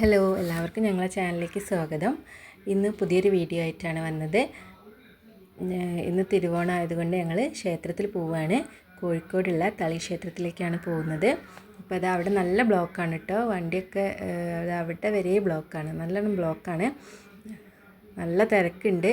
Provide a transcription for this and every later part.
Hello എല്ലാവർക്കും ഞങ്ങളെ ചാനലിലേക്ക് സ്വാഗതം. ഇന്ന് പുതിയൊരു വീഡിയോ ആയിട്ടാണ് വന്നത്. ഇന്ന് തിരുവോണം ആയതുകൊണ്ട് ഞങ്ങൾ ക്ഷേത്രത്തിൽ പോവുകയാണ് കോഴിക്കോടുള്ള തളി ക്ഷേത്രത്തിലേക്കാണ് പോകുന്നത്. അപ്പോൾ അത് അവിടെ നല്ല ബ്ലോക്കാണ് കേട്ടോ വണ്ടിയൊക്കെ അത് അവിടെ വരെ ബ്ലോക്കാണ്. നല്ലോണം ബ്ലോക്കാണ്. നല്ല തിരക്കുണ്ട്.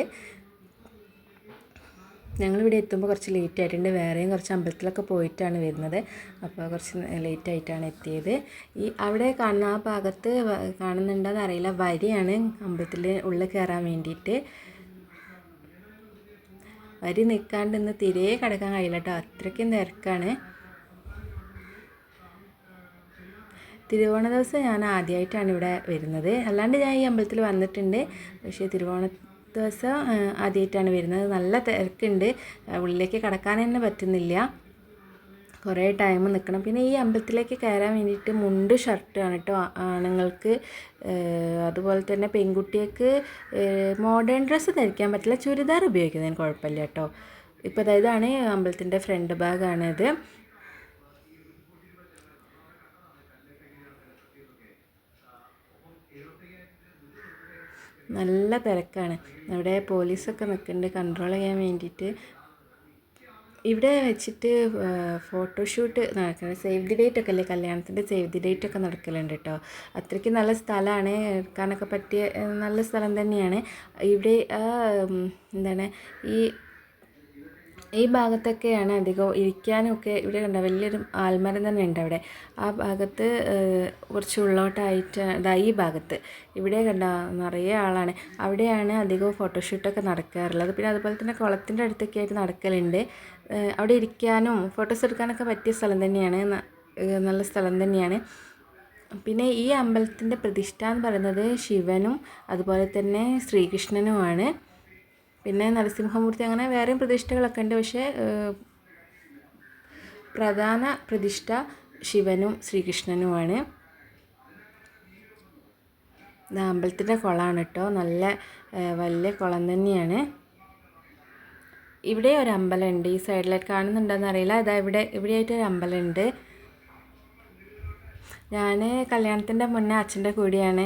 ഞങ്ങളിവിടെ എത്തുമ്പോൾ കുറച്ച് ലേറ്റ് ആയിട്ടുണ്ട്. വേറെയും കുറച്ച് അമ്പലത്തിലൊക്കെ പോയിട്ടാണ് വരുന്നത്. അപ്പോൾ കുറച്ച് ലേറ്റ് ആയിട്ടാണ് എത്തിയത്. ഈ അവിടെ കാണുന്ന ആ ഭാഗത്ത് കാണുന്നുണ്ടോയെന്ന് അറിയില്ല. വരിയാണ് അമ്പലത്തിൽ ഉള്ളിൽ കയറാൻ വേണ്ടിയിട്ട്. വരി നിൽക്കാണ്ട് ഇന്ന് തിരേ കിടക്കാൻ കഴിയില്ല കേട്ടോ. അത്രയ്ക്കും തിരക്കാണ്. തിരുവോണ ദിവസം ഞാൻ ആദ്യമായിട്ടാണ് ഇവിടെ വരുന്നത്. അല്ലാണ്ട് ഞാൻ ഈ അമ്പലത്തിൽ വന്നിട്ടുണ്ട്. പക്ഷേ തിരുവോണ ദിവസം ആദ്യമായിട്ടാണ് വരുന്നത്. നല്ല തിരക്കുണ്ട്. ഉള്ളിലേക്ക് കടക്കാൻ തന്നെ പറ്റുന്നില്ല. കുറേ ടൈം നിൽക്കണം പിന്നെ ഈ അമ്പലത്തിലേക്ക് കയറാൻ വേണ്ടിയിട്ട് മുണ്ട് ഷർട്ടാണ് കേട്ടോ ആണുങ്ങൾക്ക് അതുപോലെ തന്നെ പെൺകുട്ടികൾക്ക് മോഡേൺ ഡ്രസ്സ് ധരിക്കാൻ പറ്റില്ല. ചുരിദാർ ഉപയോഗിക്കുന്നതിന് കുഴപ്പമില്ല കേട്ടോ. ഇപ്പോൾ അതായത് ഇതാണ് അമ്പലത്തിന്റെ ഫ്രണ്ട് ഭാഗമാണിത് നല്ല തിരക്കാണ്. അവിടെ പോലീസൊക്കെ നിൽക്കുന്നുണ്ട്. കൺട്രോൾ ചെയ്യാൻ വേണ്ടിയിട്ട്. ഇവിടെ വെച്ചിട്ട് ഫോട്ടോഷൂട്ട് നടക്കുന്നത് സേവ് ദി ഡേറ്റ് ഒക്കെ അല്ലേ? കല്യാണത്തിന്റെ സേവ് ദി ഡേറ്റ് ഒക്കെ നടക്കലുണ്ട് കേട്ടോ അത്രയ്ക്ക് നല്ല സ്ഥലമാണ്. എടുക്കാനൊക്കെ പറ്റിയ നല്ല സ്ഥലം തന്നെയാണ്. ഇവിടെ എന്താണ് ഈ ഈ ഭാഗത്തൊക്കെയാണ് അധികം ഇരിക്കാനൊക്കെ ഇവിടെ കണ്ട വലിയൊരു ആൽമരം തന്നെ ഉണ്ട് അവിടെ. ആ ഭാഗത്ത് കുറച്ച് ഉള്ളോട്ടായിട്ട് ഇതാ ഈ ഭാഗത്ത്. ഇവിടെ കണ്ട നിറയെ ആളാണ്. അവിടെയാണ് അധികവും ഫോട്ടോഷൂട്ടൊക്കെ നടക്കാറുള്ളത്. പിന്നെ അതുപോലെ തന്നെ കുളത്തിന്റെ അടുത്തൊക്കെ ആയിട്ട് നടക്കലുണ്ട്. അവിടെ ഇരിക്കാനും ഫോട്ടോസ് എടുക്കാനൊക്കെ പറ്റിയ സ്ഥലം തന്നെയാണ്. നല്ല സ്ഥലം തന്നെയാണ്. പിന്നെ ഈ അമ്പലത്തിന്റെ പ്രതിഷ്ഠ എന്ന് പറയുന്നത് ശിവനും അതുപോലെ തന്നെ ശ്രീകൃഷ്ണനുമാണ്. പിന്നെ നരസിംഹമൂർത്തി അങ്ങനെ വേറെയും പ്രതിഷ്ഠകളൊക്കെ ഉണ്ട്. പക്ഷേ പ്രധാന പ്രതിഷ്ഠ ശിവനും ശ്രീകൃഷ്ണനുമാണ്. അമ്പലത്തിന്റെ കുളമാണ് കേട്ടോ. നല്ല വലിയ കുളം തന്നെയാണ്. ഇവിടെ ഒരു അമ്പലമുണ്ട്. ഈ സൈഡിലായിട്ട് കാണുന്നുണ്ടോയെന്ന് അറിയില്ല. ഇതാ ഇവിടെ ഇവിടെയായിട്ട് ഒരു അമ്പലമുണ്ട്. ഞാൻ കല്യാണത്തിന്റെ മുന്നേ അച്ഛന്റെ കൂടിയാണ്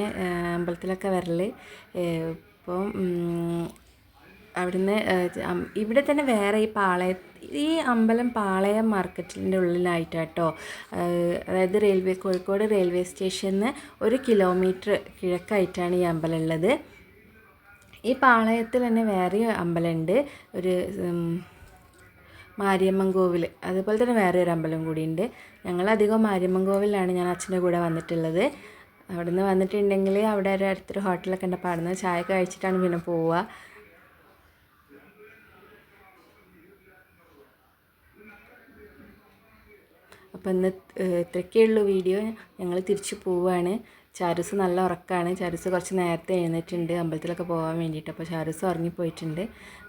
അമ്പലത്തിലൊക്കെ വരൽ ഇപ്പം അവിടുന്ന് ഇവിടെ തന്നെ വേറെ ഈ പാളയ ഈ അമ്പലം പാളയ മാർക്കറ്റിന്റെ ഉള്ളിലായിട്ട് കേട്ടോ അതായത് റെയിൽവേ കോഴിക്കോട് റെയിൽവേ സ്റ്റേഷനിൽ നിന്ന് ഒരു കിലോമീറ്റർ കിഴക്കായിട്ടാണ് ഈ അമ്പലം ഉള്ളത് ഈ പാളയത്തിൽ തന്നെ വേറെ അമ്പലമുണ്ട്. ഒരു മാരിയമ്മൻ കോവിൽ അതുപോലെ തന്നെ വേറെ ഒരു അമ്പലം കൂടിയുണ്ട്. ഞങ്ങൾ ഞങ്ങളധികം മാരിയമ്മൻ കോവിലാണ് ഞാൻ അച്ഛന്റെ കൂടെ വന്നിട്ടുള്ളത്. അവിടുന്ന് വന്നിട്ടുണ്ടെങ്കിൽ അവിടെ ഒരു അടുത്തൊരു ഹോട്ടലൊക്കെ ഉണ്ട്. അപ്പോൾ അവിടുന്ന് ചായ കഴിച്ചിട്ടാണ് പിന്നെ പോവുക. അപ്പോൾ ഇന്ന് ഏഹ്, ഇത്രയൊക്കെ ഉള്ളൂ വീഡിയോ. ഞങ്ങൾ തിരിച്ചു പോവുകയാണ് ചാരൂസ് നല്ല ഉറക്കമാണ് ചാരൂസ് കുറച്ച് നേരത്തെ എഴുന്നേറ്റുണ്ട് അമ്പലത്തിലൊക്കെ പോകാൻ വേണ്ടിയിട്ട്. അപ്പോൾ ചാരൂസ് ഉറങ്ങിപ്പോയിട്ടുണ്ട്.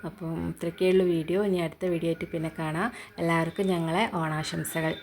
അപ്പം ഇത്രയൊക്കെ ഉള്ളൂ വീഡിയോ. ഇനി അടുത്ത വീഡിയോ ആയിട്ട് പിന്നെ കാണാം. എല്ലാവർക്കും ഞങ്ങളെ ഓണാശംസകൾ.